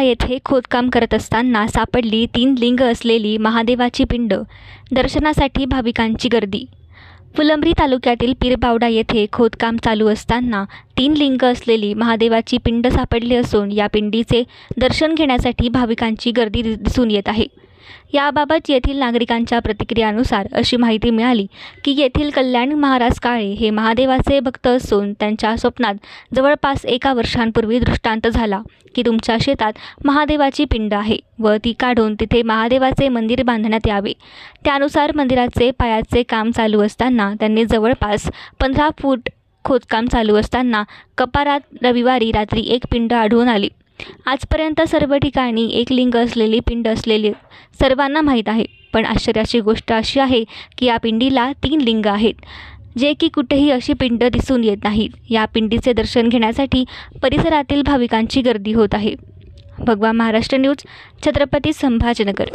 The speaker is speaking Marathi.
येथे खोदकाम करत असताना सापडली तीन लिंग असलेली महादेवाची पिंड दर्शनासाठी भाविकांची गर्दी. फुलंब्री तालुक्यातील पीरबावडा येथे खोदकाम चालू असताना तीन लिंग असलेली महादेवाची पिंड सापडली असून या पिंडीचे दर्शन घेण्यासाठी भाविकांची गर्दी दिसून येत आहे. याबाबत येथील नागरिकांच्या प्रतिक्रियानुसार अशी माहिती मिळाली की येथील कल्याण महाराज काळे हे महादेवाचे भक्त असून त्यांच्या स्वप्नात जवळपास एका वर्षांपूर्वी दृष्टांत झाला की तुमच्या शेतात महादेवाची पिंड आहे व ती काढून तिथे महादेवाचे मंदिर बांधण्यात यावे. त्यानुसार मंदिराचे पायाचे काम चालू असताना त्यांनी जवळपास पंधरा फूट खोदकाम चालू असताना कपारात रविवारी रात्री एक पिंड आढळून आली. आजपर्यंत सर्व ठिकाणी एक लिंग असलेली पिंड असलेली सर्वांना माहीत आहे. पण आश्चर्याची गोष्ट अशी आहे की या पिंडीला तीन लिंग आहेत. जे की कुठेही अशी पिंड दिसून येत नाहीत. या पिंडीचे दर्शन घेण्यासाठी परिसरातील भाविकांची गर्दी होत आहे. भगवा महाराष्ट्र न्यूज छत्रपती संभाजनगर.